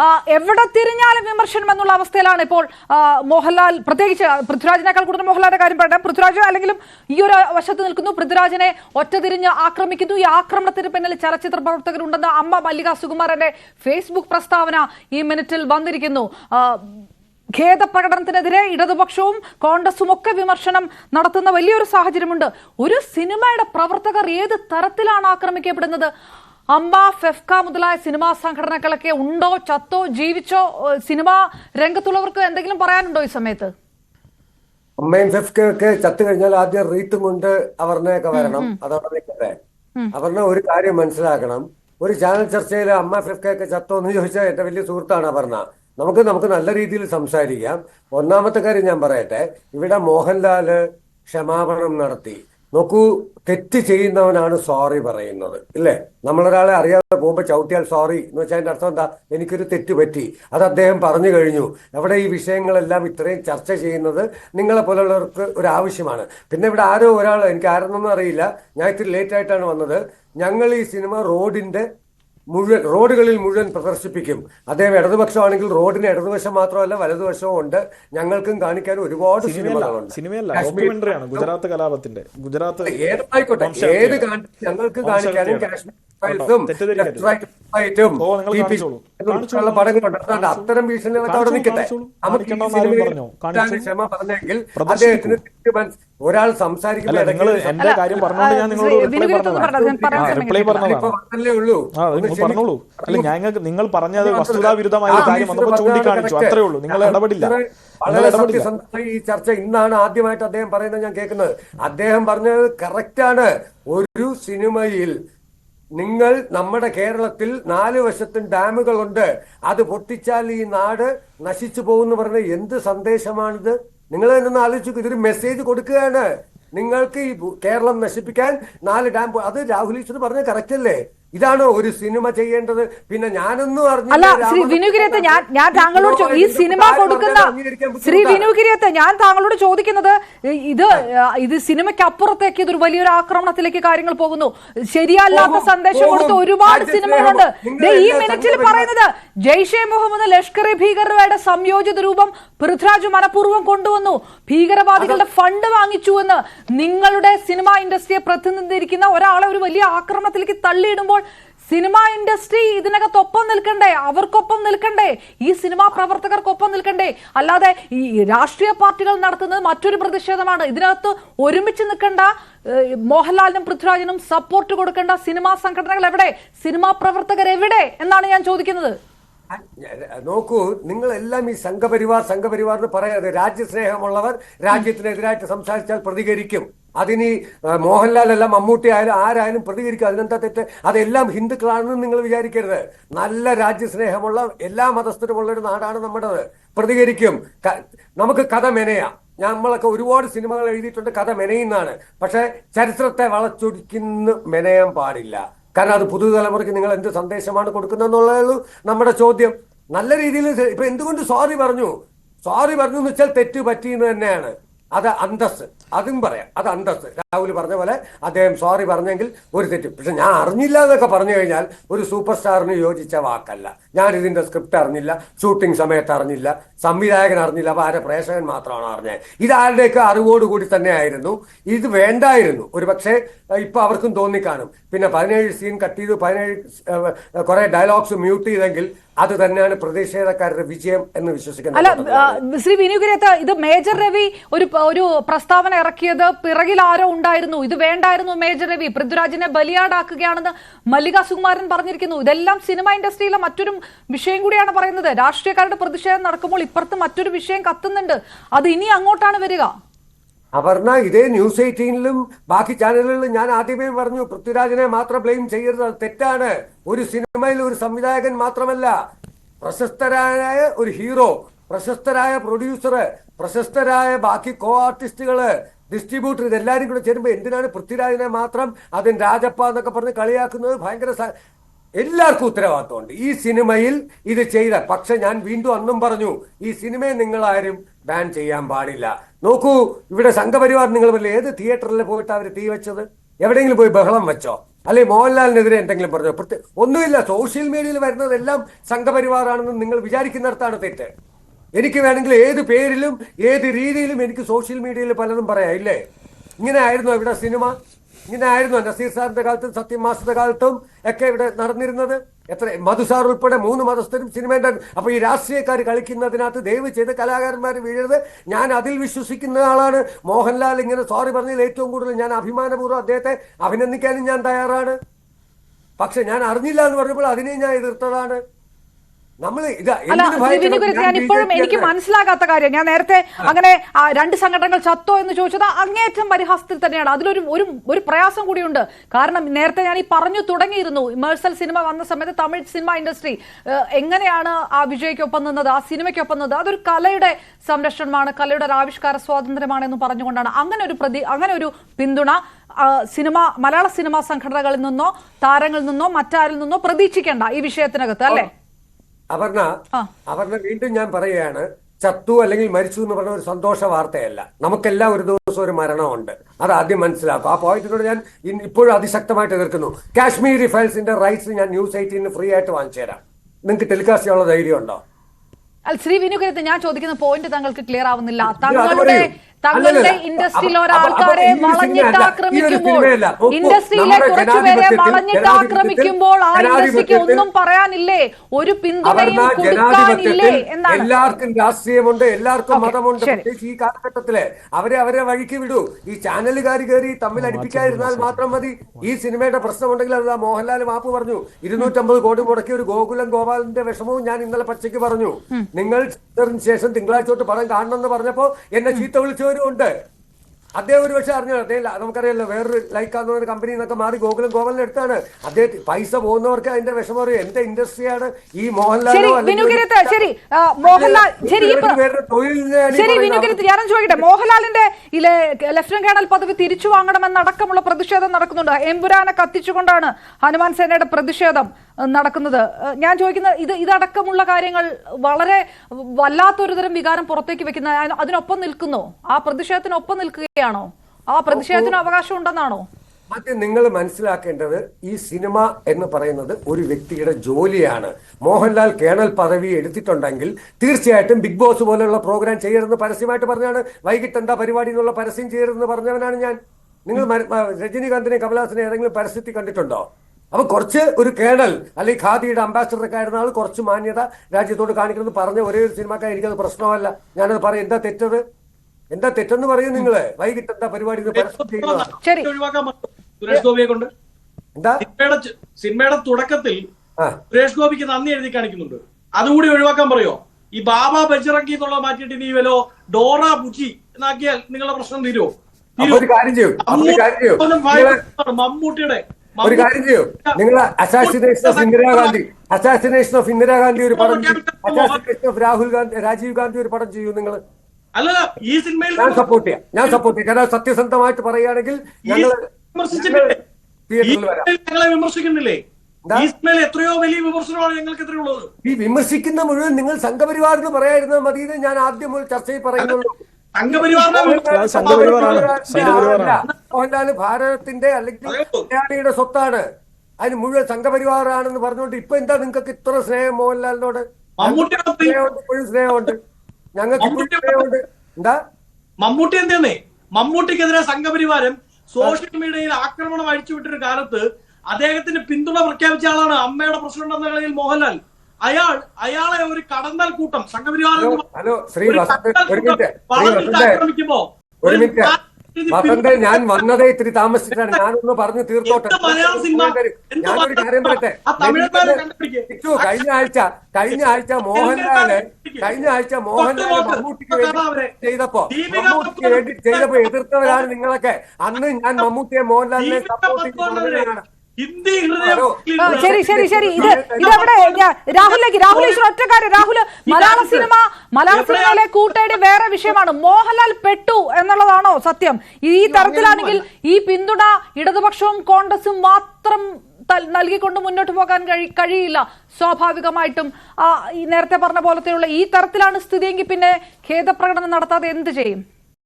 ആ, എവിടെ തിരിഞ്ഞാലും വിമർശനം എന്നുള്ള അവസ്ഥയിലാണ് ഇപ്പോൾ മോഹൻലാൽ പ്രത്യേകിച്ച് പൃഥ്വിരാജിനേക്കാൾ കൂടുതൽ മോഹൻലാലിന്റെ കാര്യം പറയട്ടെ. പൃഥ്വിരാജ് അല്ലെങ്കിലും ഈ ഒരു വശത്ത് നിൽക്കുന്നു. പൃഥ്വിരാജിനെ ഒറ്റ തിരിഞ്ഞ് ആക്രമിക്കുന്നു. ഈ ആക്രമണത്തിന് പിന്നിൽ ചലച്ചിത്ര പ്രവർത്തകരുണ്ടെന്ന് അമ്മ മല്ലിക സുകുമാരന്റെ ഫേസ്ബുക്ക് പ്രസ്താവന ഈ മിനിറ്റിൽ വന്നിരിക്കുന്നു. ഖേദ ഖേദപ്രകടനത്തിനെതിരെ ഇടതുപക്ഷവും കോൺഗ്രസും ഒക്കെ വിമർശനം നടത്തുന്ന വലിയൊരു സാഹചര്യമുണ്ട്. ഒരു സിനിമയുടെ പ്രവർത്തകർ ഏത് തരത്തിലാണ് ആക്രമിക്കപ്പെടുന്നത്? അമ്മ ഫെഫ്ക മുതലായ സിനിമാ സംഘടനകളൊക്കെ ഉണ്ടോ? ചത്തോ? ജീവിച്ചോ? സിനിമ രംഗത്തുള്ളവർക്ക് എന്തെങ്കിലും പറയാനുണ്ടോ ഈ സമയത്ത്? അമ്മയും ഫെഫ്കൊക്കെ ചത്തു കഴിഞ്ഞാൽ ആദ്യം റീത്തും കൊണ്ട് അവർണയൊക്കെ വരണം. അതവിടെ നിൽക്കട്ടെ അപർണ ഒരു കാര്യം മനസ്സിലാക്കണം. ഒരു ചാനൽ ചർച്ചയിൽ അമ്മ ഫെഫ്കൊക്കെ ചത്തോ എന്ന് ചോദിച്ചാൽ എന്റെ വലിയ സുഹൃത്താണ് അപർണ. നമുക്ക് നമുക്ക് നല്ല രീതിയിൽ സംസാരിക്കാം. ഒന്നാമത്തെ കാര്യം ഞാൻ പറയട്ടെ. ഇവിടെ മോഹൻലാൽ ക്ഷമാപണം നടത്തി. നോക്കൂ തെറ്റ് ചെയ്യുന്നവനാണ് സോറി പറയുന്നത് ഇല്ലേ? നമ്മളൊരാളെ അറിയാതെ പോകുമ്പോൾ ചവിട്ടിയാൽ സോറി എന്ന് വെച്ചാൽ അതിന്റെ അർത്ഥം എന്താ? എനിക്കൊരു തെറ്റ് പറ്റി. അത് അദ്ദേഹം പറഞ്ഞു കഴിഞ്ഞു. അവിടെ ഈ വിഷയങ്ങളെല്ലാം ഇത്രയും ചർച്ച ചെയ്യുന്നത് നിങ്ങളെ പോലുള്ളവർക്ക് ഒരു ആവശ്യമാണ്. പിന്നെ ഇവിടെ ആരോ ഒരാൾ എനിക്ക് ആരെന്നൊന്നും അറിയില്ല. ഞാൻ ഇത്തിരി ലേറ്റ് ആയിട്ടാണ് വന്നത്. ഞങ്ങൾ ഈ സിനിമ റോഡിന്റെ മുഴുവൻ റോഡുകളിൽ മുഴുവൻ പ്രദർശിപ്പിക്കും. അദ്ദേഹം ഇടതുപക്ഷമാണെങ്കിൽ റോഡിന് ഇടതുവശം മാത്രമല്ല വലതുവശവും ഉണ്ട്. ഞങ്ങൾക്കും കാണിക്കാൻ ഒരുപാട് സിനിമകളുണ്ട്. ഗുജറാത്ത് കലാപത്തിന്റെ ഗുജറാത്ത് ഏതായിക്കോട്ടെ ഏത് ഞങ്ങൾക്ക് കാണിക്കാനും കാശ്മീർ പടങ്ങളുണ്ട്. അത്തരം ഭീഷണികളൊക്കെ അവിടെ നിൽക്കട്ടെ. നമുക്ക്. ക്ഷമ പറഞ്ഞെങ്കിൽ. അദ്ദേഹത്തിന് ഒരാൾ. പറഞ്ഞോളൂ. അല്ല ഞങ്ങൾക്ക് നിങ്ങൾ പറഞ്ഞത് വസ്തുതാവിരുദ്ധമായ കാര്യം വന്നപ്പോൾ ചൂണ്ടിക്കാണിച്ചു. അത്രേ ഉള്ളൂ. നിങ്ങൾ ഇടപെടില്ല. വളരെ ഈ ചർച്ച ഇന്നാണ് ആദ്യമായിട്ട് അദ്ദേഹം പറയുന്നത് ഞാൻ കേൾക്കുന്നത്. അദ്ദേഹം പറഞ്ഞത് കറക്റ്റാണ് ഒരു സിനിമയിൽ നിങ്ങൾ നമ്മുടെ കേരളത്തിൽ നാല് വശത്തും ഡാമുകളുണ്ട്. അത് പൊട്ടിച്ചാൽ ഈ നാട് നശിച്ചു പോകുന്നു പറഞ്ഞ എന്ത് സന്ദേശമാണിത്? നിങ്ങൾ തന്നെ ഒന്ന് ആലോചിച്ചു ഇതൊരു മെസ്സേജ് കൊടുക്കുകയാണ്. നിങ്ങൾക്ക് ഈ കേരളം നശിപ്പിക്കാൻ നാല് ഡാം അത് രാഹുൽ ഈശ്വർ പറഞ്ഞ കറക്റ്റ് അല്ലേ? ഇതാണോ ഒരു സിനിമ ചെയ്യേണ്ടത്? പിന്നെ ഞാനൊന്നും അറിഞ്ഞില്ല അല്ല ശ്രീ രാമകൃഷ്ണൻ ഞാൻ ഞാൻ ഈ താങ്കളോട് ഈ സിനിമ കൊടുക്കുന്ന ശ്രീ വിനുഗിരിയത്തെ ഞാൻ താങ്കളോട് ചോദിക്കുന്നത് ഇത് ഇത് സിനിമയ്ക്ക് അപ്പുറത്തേക്ക് ഇതൊരു വലിയൊരു ആക്രമണത്തിലേക്ക് കാര്യങ്ങൾ പോകുന്നു. ശരിയല്ലാത്ത സന്ദേശം കൊടുത്ത് ഒരുപാട്. സിനിമകളുണ്ട്. ഈ മിനിറ്റിൽ പറയുന്നത് ജെയ്ഷെ മുഹമ്മദ് ലഷ്കർ ഇ ഭീകരരുടെ സംയോജിത രൂപം പൃഥ്വിരാജ് മനഃപൂർവം കൊണ്ടുവന്നു. ഭീകരവാദികളുടെ ഫണ്ട് വാങ്ങിച്ചു എന്ന് നിങ്ങളുടെ സിനിമാ ഇൻഡസ്ട്രിയെ പ്രതിനിധീകരിക്കുന്ന ഒരാളെ ഒരു വലിയ ആക്രമണത്തിലേക്ക് തള്ളിയിടുമ്പോൾ സിനിമ ഇൻഡസ്ട്രി ഇതിനകത്തൊപ്പം നിൽക്കണ്ടേ? അവർക്കൊപ്പം നിൽക്കണ്ടേ? ഈ സിനിമാ പ്രവർത്തകർക്കൊപ്പം നിൽക്കണ്ടേ? അല്ലാതെ ഈ രാഷ്ട്രീയ പാർട്ടികൾ നടത്തുന്നത് മറ്റൊരു പ്രതിഷേധമാണ്. ഇതിനകത്ത് ഒരുമിച്ച് നിൽക്കേണ്ട മോഹൻലാലിനും പൃഥ്വിരാജിനും സപ്പോർട്ട് കൊടുക്കേണ്ട സിനിമാ സംഘടനകൾ എവിടെ? സിനിമാ പ്രവർത്തകർ എവിടെ? എന്നാണ് ഞാൻ ചോദിക്കുന്നത്. നോക്കൂ നിങ്ങളെല്ലാം ഈ സംഘപരിവാർ സംഘപരിവാർ എന്ന് പറയാതെ രാജ്യസ്നേഹമുള്ളവർ രാജ്യത്തിനെതിരായിട്ട് സംസാരിച്ചാൽ പ്രതികരിക്കും. അതിന് മോഹൻലാൽ അല്ല മമ്മൂട്ടി ആയാലും ആരായാലും പ്രതികരിക്കും. അതിനെന്താ തെറ്റ്? അതെല്ലാം ഹിന്ദുക്കളാണെന്ന് നിങ്ങൾ വിചാരിക്കരുത്. നല്ല രാജ്യസ്നേഹമുള്ള എല്ലാ മതസ്ഥരുമുള്ള ഒരു നാടാണ് നമ്മുടേത്. പ്രതികരിക്കും. നമുക്ക് കഥ മെനയാം. നമ്മളൊക്കെ ഒരുപാട് സിനിമകൾ എഴുതിയിട്ടുണ്ട് കഥ മെനയുന്നതാണ്. പക്ഷെ ചരിത്രത്തെ വളച്ചൊടിക്കുന്ന മെനയാൻ പാടില്ല. കാരണം അത് പുതുതലമുറയ്ക്ക് നിങ്ങൾ എന്ത് സന്ദേശമാണ് കൊടുക്കുന്നതെന്നുള്ളതാണ് നമ്മുടെ ചോദ്യം. നല്ല രീതിയിൽ ഇപ്പൊ എന്തുകൊണ്ട് സോറി പറഞ്ഞു? സോറി പറഞ്ഞു എന്ന് വെച്ചാൽ തെറ്റ് പറ്റിയെന്ന് തന്നെയാണ്. അത് അന്തസ് അതും പറയാം. അത് അന്തസ് രാഹുൽ പറഞ്ഞ പോലെ അദ്ദേഹം സോറി പറഞ്ഞെങ്കിൽ ഒരു തെറ്റ്. പക്ഷെ ഞാൻ അറിഞ്ഞില്ല എന്നൊക്കെ പറഞ്ഞു കഴിഞ്ഞാൽ ഒരു സൂപ്പർ സ്റ്റാറിന് യോജിച്ച വാക്കല്ല. ഞാൻ ഇതിന്റെ സ്ക്രിപ്റ്റ് അറിഞ്ഞില്ല ഷൂട്ടിംഗ് സമയത്ത് അറിഞ്ഞില്ല സംവിധായകൻ അറിഞ്ഞില്ല അപ്പൊ ആരെ പ്രേക്ഷകൻ മാത്രമാണ് അറിഞ്ഞത്? ഇത് ആരുടെയൊക്കെ അറിവോടുകൂടി തന്നെ ആയിരുന്നു ഇത് വേണ്ടായിരുന്നു. ഒരു പക്ഷേ ഇപ്പൊ അവർക്കും തോന്നിക്കാണും. പിന്നെ പതിനേഴ് സീൻ കട്ട് ചെയ്തു. പതിനേഴ് കുറെ ഡയലോഗ്സ് മ്യൂട്ട് ചെയ്തെങ്കിൽ അത് തന്നെയാണ് പ്രതിഷേധക്കാരുടെ വിജയം എന്ന് വിശ്വസിക്കുന്നത് അല്ല ശ്രീ വിനുകുര്യത്ത് ഇത് മേജർ രവി ഒരു ഒരു പ്രസ്താവന ഇറക്കിയത് പിറകിൽ ആരോ ഉണ്ടായിരുന്നു. ഇത് വേണ്ടായിരുന്നു മേജർ രവി. പൃഥ്വിരാജിനെ ബലിയാടാക്കുകയാണെന്ന് മല്ലിക സുകുമാരൻ പറഞ്ഞിരിക്കുന്നു. ഇതെല്ലാം സിനിമ ഇൻഡസ്ട്രിയിലെ മറ്റൊരു വിഷയം കൂടിയാണ് പറയുന്നത്. രാഷ്ട്രീയക്കാരുടെ പ്രതിഷേധം നടക്കുമ്പോൾ ഇപ്പുറത്ത് മറ്റൊരു വിഷയം കത്തുന്നുണ്ട്. അത് ഇനി അങ്ങോട്ടാണ് വരിക. അപർണ ഇതേ ന്യൂസ് എയ്റ്റീനിലും ബാക്കി ചാനലുകളിലും ഞാൻ ആദ്യമേ പറഞ്ഞു പൃഥ്വിരാജിനെ മാത്രം ബ്ലെയിം ചെയ്യരുത്. തെറ്റാണ്. ഒരു സിനിമയിൽ ഒരു സംവിധായകൻ മാത്രമല്ല പ്രശസ്തരായ ഒരു ഹീറോ പ്രശസ്തരായ പ്രൊഡ്യൂസർ പ്രശസ്തരായ ബാക്കി കോ ആർട്ടിസ്റ്റുകൾ ഡിസ്ട്രിബ്യൂട്ടർ ഇതെല്ലാരും കൂടെ ചേരുമ്പോൾ എന്തിനാണ് പൃഥ്വിരാജിനെ മാത്രം അതിന് രാജപ്പ എന്നൊക്കെ പറഞ്ഞ് കളിയാക്കുന്നത്? ഭയങ്കര എല്ലാവർക്കും ഉത്തരവാദിത്തമുണ്ട്. ഈ സിനിമയിൽ ഇത് ചെയ്ത പക്ഷെ ഞാൻ വീണ്ടും അന്നും പറഞ്ഞു ഈ സിനിമയെ നിങ്ങൾ ആരും ബാൻ ചെയ്യാൻ പാടില്ല. നോക്കൂ ഇവിടെ സംഘപരിവാർ നിങ്ങൾ പറയില്ലേ ഏത് തിയേറ്ററിൽ പോയിട്ട് അവർ തീ വെച്ചത്? എവിടെയെങ്കിലും പോയി ബഹളം വെച്ചോ? അല്ലെ മോഹൻലാലിനെതിരെ എന്തെങ്കിലും പറഞ്ഞോ? ഒന്നുമില്ല സോഷ്യൽ മീഡിയയിൽ വരുന്നതെല്ലാം സംഘപരിവാറാണെന്ന് നിങ്ങൾ വിചാരിക്കുന്നിടത്താണ് തെറ്റ്. എനിക്ക് വേണമെങ്കിൽ ഏത് പേരിലും ഏത് രീതിയിലും എനിക്ക് സോഷ്യൽ മീഡിയയിൽ പലതും പറയാം ഇല്ലേ? ഇങ്ങനെ ആയിരുന്നു ഇവിടെ സിനിമ. ഇങ്ങനെ ആയിരുന്നു നസീർ സാറിന്റെ കാലത്തും സത്യം മാസ്റ്ററുടെ കാലത്തും ഒക്കെ ഇവിടെ നടന്നിരുന്നത്. എത്ര മധുസാർ ഉൾപ്പെടെ മൂന്ന് മതസ്ഥരും സിനിമയുടെ അപ്പൊ ഈ രാഷ്ട്രീയക്കാർ കളിക്കുന്നതിനകത്ത് ദയവ് ചെയ്ത് കലാകാരന്മാർ വീഴരുത്. ഞാൻ അതിൽ വിശ്വസിക്കുന്ന ആളാണ്. മോഹൻലാൽ ഇങ്ങനെ സോറി പറഞ്ഞതിൽ ഏറ്റവും കൂടുതൽ ഞാൻ അഭിമാനപൂർവം അദ്ദേഹത്തെ അഭിനന്ദിക്കാനും ഞാൻ തയ്യാറാണ്. പക്ഷെ ഞാൻ അറിഞ്ഞില്ല എന്ന് പറഞ്ഞപ്പോൾ അതിനെ ഞാൻ എതിർത്തതാണ്. അല്ല എന്തിനു ശ്രീ വിനുകുരുത്ത് ഞാൻ ഞാൻ ഇപ്പോഴും എനിക്ക് മനസ്സിലാകാത്ത കാര്യം. ഞാൻ നേരത്തെ അങ്ങനെ രണ്ട് സംഘടനകൾ ചത്തോ എന്ന് ചോദിച്ചത് അങ്ങേയറ്റം പരിഹാസത്തിൽ തന്നെയാണ്. അതിലൊരു ഒരു ഒരു പ്രയാസം കൂടിയുണ്ട്. കാരണം നേരത്തെ ഞാൻ ഈ പറഞ്ഞു തുടങ്ങിയിരുന്നു. ഇമേഴ്സൽ സിനിമ വന്ന സമയത്ത് തമിഴ് സിനിമ ഇൻഡസ്ട്രി എങ്ങനെയാണ് ആ വിജയ്ക്കൊപ്പം നിന്നത് ആ സിനിമയ്ക്കൊപ്പം നിന്നത്? അതൊരു കലയുടെ സംരക്ഷണമാണ് കലയുടെ ഒരു ആവിഷ്കാര സ്വാതന്ത്ര്യമാണ് എന്ന് പറഞ്ഞുകൊണ്ടാണ് അങ്ങനെ ഒരു പ്രതി അങ്ങനെ ഒരു പിന്തുണ സിനിമ മലയാള സിനിമാ സംഘടനകളിൽ നിന്നോ താരങ്ങളിൽ നിന്നോ മറ്റാരിൽ നിന്നോ പ്രതീക്ഷിക്കേണ്ട ഈ വിഷയത്തിനകത്ത് അല്ലേ? അപർണ. അപർണ വീണ്ടും ഞാൻ പറയുകയാണ് ചത്തു അല്ലെങ്കിൽ മരിച്ചു എന്ന് പറഞ്ഞ ഒരു സന്തോഷ വാർത്തയല്ല. നമുക്കെല്ലാം ഒരു ദിവസം ഒരു മരണമുണ്ട്. അത് ആദ്യം മനസ്സിലാക്കും. ആ പോയിന്റിനോട് ഞാൻ ഇപ്പോഴും അതിശക്തമായിട്ട് എതിർക്കുന്നു. കാശ്മീരി ഫയൽസിന്റെ റൈറ്റ്സ് ഞാൻ ന്യൂസ് എയ്റ്റീന് ഫ്രീ ആയിട്ട് വാങ്ങിച്ചു തരാം. നിങ്ങൾക്ക് ടെലികാസ്റ്റ് ചെയ്യാനുള്ള ധൈര്യം ഉണ്ടോ ശ്രീ വിനുകരത്ത് ഞാൻ ചോദിക്കുന്ന പോയിന്റ് താങ്കൾക്ക് ക്ലിയർ ആവുന്നില്ല. അത് തങ്ങളുടെ. ഇൻഡസ്ട്രിയിൽ ഒരാൾക്കാരെ വളഞ്ഞിട്ട് ആക്രമിക്കുമ്പോൾ ഇൻഡസ്ട്രിയിലെ കുറച്ചുപേരെ വളഞ്ഞിട്ട് ആക്രമിക്കുമ്പോൾ ആ ഇൻഡസ്ട്രിക്ക് ഒന്നും പറയാനില്ലേ? ഒരു പിന്തുണയും കൊടുക്കാനില്ലേ? എന്നാണ് എല്ലാവർക്കും രാഷ്ട്രീയമുണ്ട് എല്ലാവർക്കും മതമുണ്ട്. പ്രത്യേകിച്ച് ഈ കാലഘട്ടത്തിൽ അവരെ അവരെ വഴിക്ക് വിടൂ. ഈ ചാനലുകാർ കയറി തമ്മിൽ അടിപ്പിക്കാതിരുന്നാൽ മാത്രം മതി. ഈ സിനിമയുടെ പ്രശ്നമുണ്ടെങ്കിൽ അത് മോഹൻലാൽ മാപ്പ് പറഞ്ഞു. ഇരുന്നൂറ്റമ്പത് കോടി മുടക്കി ഒരു ഗോകുലം ഗോപാലിന്റെ വിഷമവും ഞാൻ ഇന്നലെ പച്ചയ്ക്ക് പറഞ്ഞു. നിങ്ങൾ ശേഷം തിങ്കളാഴ്ച തൊട്ട് പടം കാണണമെന്ന് പറഞ്ഞപ്പോ എന്നെ ചീത്ത വിളിച്ചവരും ഉണ്ട്. അദ്ദേഹം ഒരു പക്ഷേ അറിഞ്ഞു അദ്ദേഹം നമുക്കറിയാലോ വേറൊരു ലൈക്ക് എന്ന് പറഞ്ഞ കമ്പനി എന്നൊക്കെ മാറി ഗോകുലം ഗോകുലിന് എടുത്താണ് അദ്ദേഹം പൈസ പോകുന്നവർക്ക് അതിന്റെ വിഷമം അറിയും? എന്റെ ഇൻഡസ്ട്രിയാണ് ഈ മോഹൻലാലോ ശരി അല്ലെങ്കിൽ വേറൊരു മോഹൻലാലിന്റെ ഇലെ ലഫ്റ്റനന്റ് കേണൽ പദവി തിരിച്ചു വാങ്ങണമെന്നടക്കമുള്ള പ്രതിഷേധം നടക്കുന്നുണ്ട്. എമ്പുരാനെ കത്തിച്ചുകൊണ്ടാണ് ഹനുമാൻ സേനയുടെ പ്രതിഷേധം നടക്കുന്നത്. ഞാൻ ചോദിക്കുന്നത് ഇത് ഇതടക്കമുള്ള കാര്യങ്ങൾ വളരെ വല്ലാത്തൊരു തരം വികാരം പുറത്തേക്ക് വെക്കുന്ന അതിന് അതിനൊപ്പം നിൽക്കുന്നോ. ആ പ്രതിഷേധത്തിനൊപ്പം നിൽക്കുകയാണോ? ആ പ്രതിഷേധത്തിന് അവകാശം ഉണ്ടെന്നാണോ? ആദ്യം നിങ്ങൾ മനസ്സിലാക്കേണ്ടത് ഈ സിനിമ എന്ന് പറയുന്നത് ഒരു വ്യക്തിയുടെ ജോലിയാണ്. മോഹൻലാൽ കേണൽ പദവി എടുത്തിട്ടുണ്ടെങ്കിൽ തീർച്ചയായിട്ടും ബിഗ് ബോസ് പോലെയുള്ള പ്രോഗ്രാം ചെയ്യരുതെന്ന് പരസ്യമായിട്ട് പറഞ്ഞാണ്. വൈകിട്ട് എന്താ പരിപാടി എന്നുള്ള പരസ്യം ചെയ്യരുതെന്ന് പറഞ്ഞവനാണ് ഞാൻ. നിങ്ങൾ രജനീകാന്തിനെ കമലഹാസനെ ഏതെങ്കിലും പരസ്യത്തിൽ കണ്ടിട്ടുണ്ടോ? അപ്പൊ കുറച്ച് ഒരു കേണൽ അല്ലെങ്കിൽ ഖാദിയുടെ അംബാസിഡറൊക്കെ ആയിരുന്ന ആൾ കുറച്ച് മാന്യത രാജ്യത്തോട് കാണിക്കുന്നത് പറഞ്ഞ ഒരേ ഒരു സിനിമക്കാർ എനിക്കത് പ്രശ്നമല്ല. ഞാനത് പറയും എന്താ തെറ്റത്? എന്താ തെറ്റെന്ന് പറയും നിങ്ങൾ. വൈകിട്ട് എന്താ പരിപാടി ശരി. സുരേഷ് ഗോപിയെ കൊണ്ട്? എന്താ? സിനിമയുടെ സിനിമയുടെ തുടക്കത്തിൽ സുരേഷ് ഗോപിക്ക് നന്ദി എഴുതി കാണിക്കുന്നുണ്ട്. അതുകൂടി ഒഴിവാക്കാൻ പറയോ? ഈ ബാബ ബജറങ്കി എന്നുള്ള മാറ്റിയിട്ട് നീ വല്ലോ ഡോറ ബുജി എന്നാക്കിയാൽ നിങ്ങളുടെ പ്രശ്നം തീരുമോ മമ്മൂട്ടിയുടെ ഒരു കാര്യം ചെയ്യൂ. നിങ്ങൾ assassination of Indira Gandhi assassination of Indira Gandhi ഒരു പടം അസാസിനേഷൻ ഓഫ് രാഹുൽ ഗാന്ധി രാജീവ് ഗാന്ധി ഒരു പടം ചെയ്യൂ നിങ്ങൾ അല്ലല്ല ഈ സിനിമയിൽ ഞാൻ സപ്പോർട്ട് ചെയ്യാം. ഞാൻ സപ്പോർട്ട് ചെയ്യാം. കാരണം സത്യസന്ധമായിട്ട് പറയുകയാണെങ്കിൽ ഞങ്ങൾ വിമർശിച്ചിട്ടില്ലേ ഞങ്ങളെ വിമർശിക്കുന്നില്ലേ? ഈ സിനിമയിൽ എത്രയോ വലിയ വിമർശനമാണ് ഞങ്ങൾക്ക് എത്രയുള്ളത് ഈ വിമർശിക്കുന്ന മുഴുവൻ നിങ്ങൾ സംഘപരിവാർ എന്ന് പറയായിരുന്നത് മതി ഞാൻ ആദ്യം മുതൽ ചർച്ചയിൽ പറയുന്നുള്ളൂ. സംഘപരിവാറിനെ ഭാരതത്തിന്റെ അല്ലെങ്കിൽ? മലയാളിയുടെ സ്വത്താണ്. അതിന് മുഴുവൻ സംഘപരിവാറാണെന്ന് പറഞ്ഞുകൊണ്ട് ഇപ്പൊ എന്താ നിങ്ങൾക്ക് ഇത്ര സ്നേഹം മോഹൻലാലിനോട്? ഇപ്പോഴും സ്നേഹമുണ്ട്. ഞങ്ങൾക്ക് ഇപ്പോഴും സ്നേഹമുണ്ട് എന്താ? മമ്മൂട്ടി എന്തെന്നേ മമ്മൂട്ടിക്കെതിരെ സംഘപരിവാരം സോഷ്യൽ മീഡിയയിൽ ആക്രമണം അഴിച്ചുവിട്ടൊരു കാലത്ത് അദ്ദേഹത്തിന് പിന്തുണ പ്രഖ്യാപിച്ച ആളാണ് അമ്മയുടെ പ്രസിഡന്റ് എന്ന നിലയിൽ മോഹൻലാൽ. അയാൾ അയാളെ ഒരു കടന്നൽ കൂട്ടം സംഘപരിവാർ ആക്രമിക്കുമ്പോ ഒരു വസന്ത് ഞാൻ വന്നതേ ഇത്തിരി താമസിച്ചിട്ടാണ്. ഞാനൊന്ന് പറഞ്ഞു തീർത്തോട്ടെ. ഞാനൊരു കാര്യം പറയട്ടെ? കഴിഞ്ഞ ആഴ്ച കഴിഞ്ഞ ആഴ്ച മോഹൻലാൽ കഴിഞ്ഞ ആഴ്ച മോഹൻലാൽ നോക്ക്. മമ്മൂട്ടിക്ക് വേണ്ടി. ചെയ്തപ്പോ മമ്മൂട്ടിക്ക് വേണ്ടി ചെയ്തപ്പോ എതിർത്തവരാണ് നിങ്ങളൊക്കെ. അന്ന് ഞാൻ മമ്മൂട്ടിയെ മോഹൻലാലിനെ സപ്പോർട്ട് ചെയ്ത് ശരി ശരി ശരി. ഇത് ഇതെവിടെ രാഹുലേക്ക് രാഹുൽ ഈശ്വർ ഒറ്റക്കാര് രാഹുൽ മലയാള സിനിമ മലയാള സിനിമയിലെ കൂട്ടയുടെ വേറെ വിഷയമാണ്. മോഹൻലാൽ പെട്ടു എന്നുള്ളതാണോ സത്യം? ഈ തരത്തിലാണെങ്കിൽ ഈ പിന്തുണ ഇടതുപക്ഷവും കോൺഗ്രസും മാത്രം നൽകിക്കൊണ്ട് മുന്നോട്ട് പോകാൻ കഴി കഴിയില്ല. സ്വാഭാവികമായിട്ടും ഈ നേരത്തെ പറഞ്ഞ പോലത്തെയുള്ള ഈ തരത്തിലാണ് സ്ഥിതിയെങ്കിൽ പിന്നെ ഖേദപ്രകടനം നടത്താതെ എന്ത് ചെയ്യും?